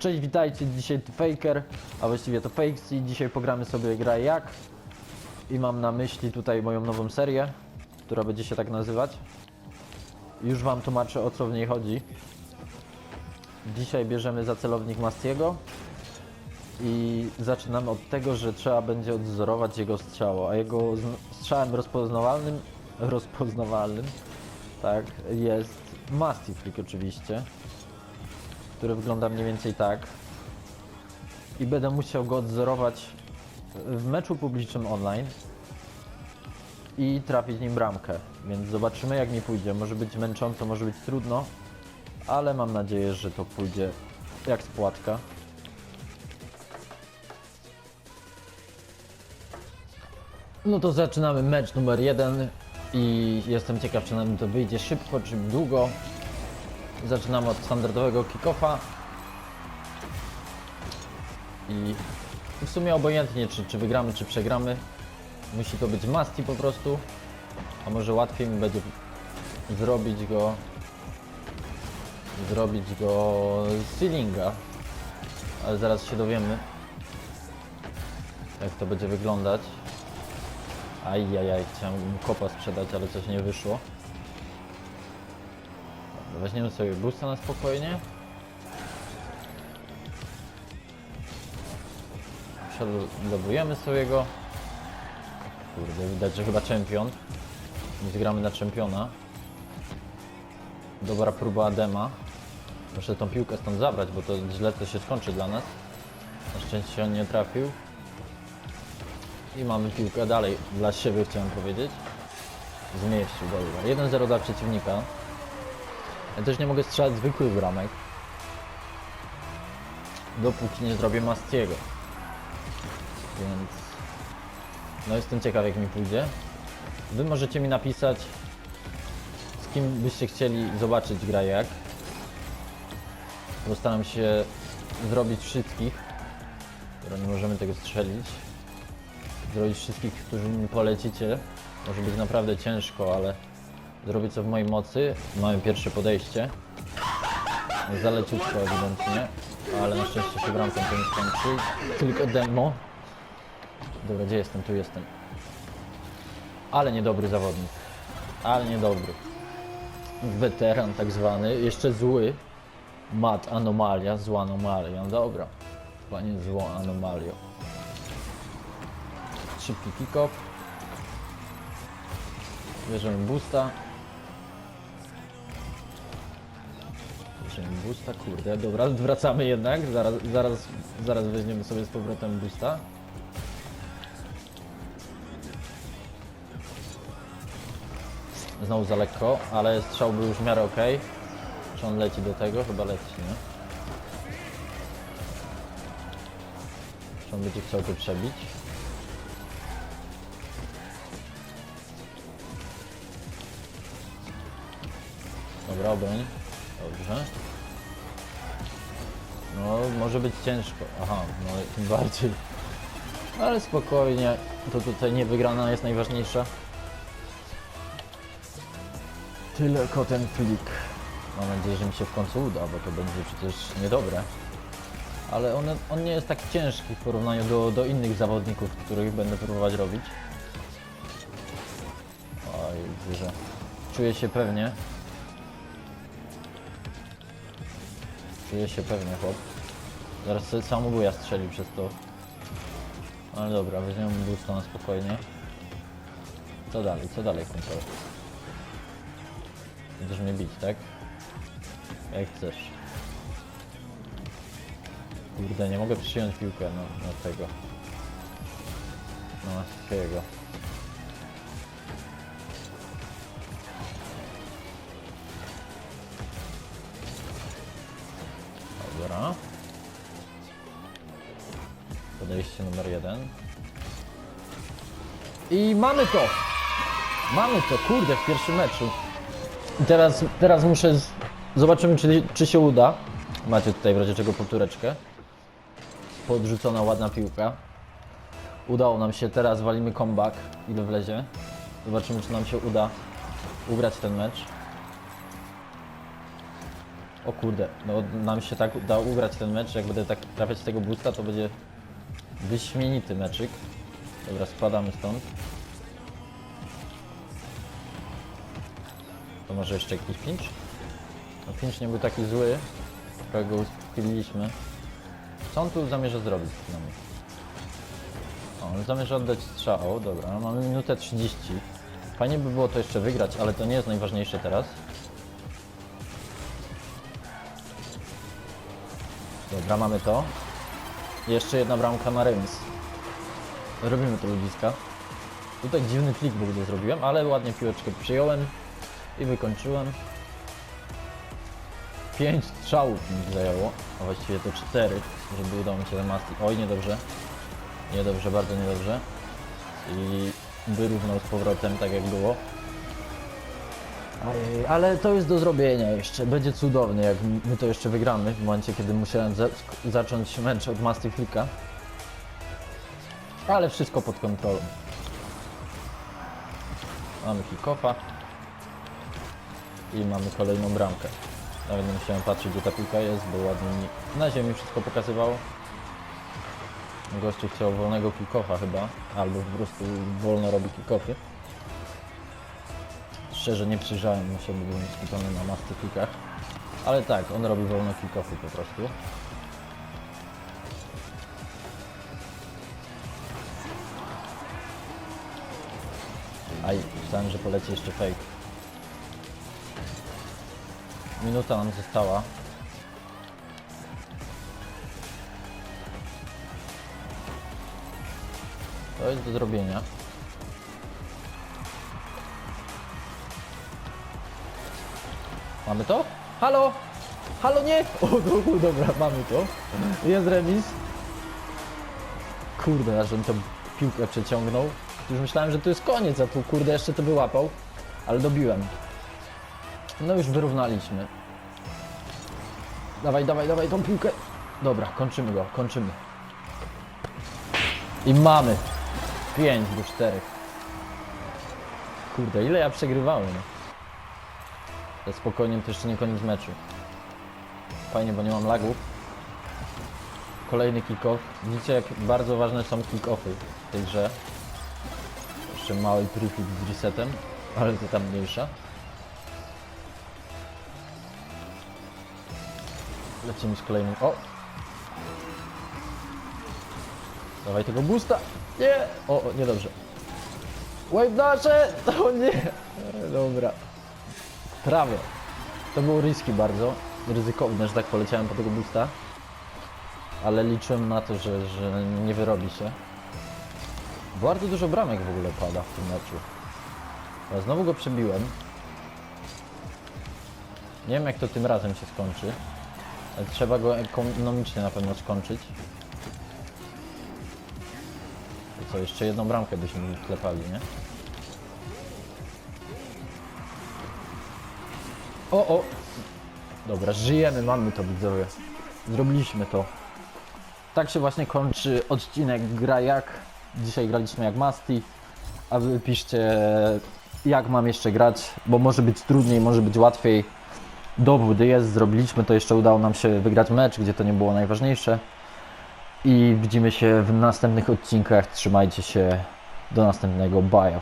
Cześć, witajcie, dzisiaj to Faker, a właściwie to Fakes i dzisiaj pogramy sobie grę jak i mam na myśli tutaj moją nową serię, która będzie się tak nazywać. Już wam tłumaczę o co w niej chodzi. Dzisiaj bierzemy za celownik Mastiego i zaczynamy od tego, że trzeba będzie odzorować jego strzało, a jego strzałem rozpoznawalnym, rozpoznawalnym, tak, jest Mastiflik oczywiście który wygląda mniej więcej tak. I będę musiał go odzorować w meczu publicznym online i trafić nim bramkę. Więc zobaczymy jak mi pójdzie. Może być męcząco, może być trudno, ale mam nadzieję, że to pójdzie jak spłatka. No to zaczynamy mecz numer jeden i jestem ciekaw, czy nam to wyjdzie szybko, czy długo. Zaczynamy od standardowego kickoffa. I w sumie obojętnie, czy, czy wygramy, czy przegramy. Musi to być masti po prostu. A może łatwiej mi będzie zrobić go zrobić go z sealinga. Ale zaraz się dowiemy jak to będzie wyglądać. Ajajaj, chciałem kopa sprzedać, ale coś nie wyszło. Weźmiemy sobie boosta na spokojnie. Przelobujemy sobie go. Kurde, widać, że chyba czempion. Więc na czempiona. Dobra próba Adema. Muszę tą piłkę stąd zabrać, bo to źle to się skończy dla nas. Na szczęście on nie trafił. I mamy piłkę dalej dla siebie chciałem powiedzieć. Zmieścił, dobra. 1-0 dla przeciwnika. Ja też nie mogę strzelać zwykłych bramek. Dopóki nie zrobię Mastiego. Więc... No jestem ciekaw jak mi pójdzie. Wy możecie mi napisać z kim byście chcieli zobaczyć grę jak. Postaram się zrobić wszystkich. Dobra, nie możemy tego strzelić. Zrobić wszystkich, którzy mi polecicie. Może być naprawdę ciężko, ale zrobię co w mojej mocy. Mamy pierwsze podejście. Zaleciutko ewidentnie, ale na szczęście się bramką to nie skończy. Tylko demo. Dobra, gdzie jestem? Tu jestem. Ale niedobry zawodnik. Ale niedobry. Weteran tak zwany. Jeszcze zły. Mat anomalia, zła anomalia. Dobra. Panie zło anomalio. Szybki kick-off. Bierzemy boosta. Bierzemy boosta, kurde, dobra, wracamy jednak, zaraz, zaraz, zaraz weźmiemy sobie z powrotem boosta. Znowu za lekko, ale strzał był już w miarę ok. Czy on leci do tego? Chyba leci, nie? Czy on będzie chciał to przebić? Dobra, obroń. Dobrze. No, może być ciężko. Aha, no tym bardziej. Ale spokojnie. To tutaj nie wygrana jest najważniejsza. Tylko ten flik. Mam nadzieję, że mi się w końcu uda, bo to będzie przecież niedobre. Ale on, on nie jest tak ciężki w porównaniu do, do innych zawodników, których będę próbować robić. Oj, widzę, że czuję się pewnie. Czuję się pewnie, chłop. Zaraz sobie samobuja strzeli przez to. Ale dobra, weźmiemy boosta na spokojnie. Co dalej, co dalej, kumpel? Będziesz mnie bić, tak? Jak chcesz. Kurde, nie mogę przyjąć piłkę na, na tego. Na swojego. Podejście numer jeden. I mamy to! Mamy to, kurde, w pierwszym meczu. I teraz, teraz muszę. Z... Zobaczymy, czy, czy się uda. Macie tutaj w razie czego powtóreczkę. Podrzucona ładna piłka. Udało nam się, teraz walimy comeback. Ile wlezie. Zobaczymy, czy nam się uda ugrać ten mecz. O kurde, no nam się tak uda ugrać ten mecz, jak będę tak trafiać tego boosta, to będzie wyśmienity meczyk. Dobra, spadamy stąd. To może jeszcze jakiś pinch? No pinch nie był taki zły, trochę go uspiliśmy. Co on tu zamierza zrobić z nami? O, on zamierza oddać strzał, dobra, mamy minutę 30. Fajnie by było to jeszcze wygrać, ale to nie jest najważniejsze teraz. Dobra, mamy to. Jeszcze jedna bramka na remis. Robimy to ludziska. Tutaj dziwny klik w ogóle zrobiłem, ale ładnie piłeczkę przyjąłem i wykończyłem. Pięć strzałów mi zajęło, a właściwie to cztery, żeby udało mi się ten masti. Oj, niedobrze. Niedobrze, bardzo niedobrze. I wyrównał z powrotem tak jak było. Ej, ale to jest do zrobienia jeszcze. Będzie cudownie, jak my to jeszcze wygramy. W momencie, kiedy musiałem za zacząć mecz od Masty Flicka. Ale wszystko pod kontrolą. Mamy kickofa. I mamy kolejną bramkę. Nawet nie musiałem patrzeć, gdzie ta piłka jest, bo ładnie mi na ziemi wszystko pokazywało. Gościu chciał wolnego kickofa chyba, albo po prostu wolno robi kickoffy. Szczerze nie przyjrzałem mu się, bo byłem skupiony na masterpickach. Ale tak, on robi wolno kickoffy po prostu. Aj, myślałem, że poleci jeszcze fake. Minuta nam została. To jest do zrobienia. Mamy to? Halo? Halo nie? O, do, dobra, mamy to. Jest remis. Kurde, aż on tą piłkę przeciągnął. Już myślałem, że to jest koniec, a tu kurde jeszcze to wyłapał. Ale dobiłem. No już wyrównaliśmy. Dawaj, dawaj, dawaj tą piłkę. Dobra, kończymy go, kończymy. I mamy. 5 do 4. Kurde, ile ja przegrywałem. Ale spokojnie, to jeszcze nie koniec meczu. Fajnie, bo nie mam lagów. Kolejny kick-off. Widzicie, jak bardzo ważne są kick-offy w tej grze. Jeszcze mały prefit z resetem, ale to tam mniejsza. Lecimy z kolejnym. O! Dawaj tego boosta! Nie! O, o niedobrze. Wave nasze! O nie! Dobra. Prawie. To było riski bardzo. Ryzykowne, że tak poleciałem po tego boosta. Ale liczyłem na to, że, że nie wyrobi się. Bardzo dużo bramek w ogóle pada w tym meczu. Ja znowu go przebiłem. Nie wiem jak to tym razem się skończy. Ale trzeba go ekonomicznie na pewno skończyć. To co, jeszcze jedną bramkę byśmy wklepali, nie? O, o! Dobra, żyjemy, mamy to widzowie. Zrobiliśmy to. Tak się właśnie kończy odcinek Gra Jak. Dzisiaj graliśmy jak Masti. A wy piszcie jak mam jeszcze grać, bo może być trudniej, może być łatwiej. Dowód jest, zrobiliśmy to, jeszcze udało nam się wygrać mecz, gdzie to nie było najważniejsze. I widzimy się w następnych odcinkach. Trzymajcie się. Do następnego. Bye.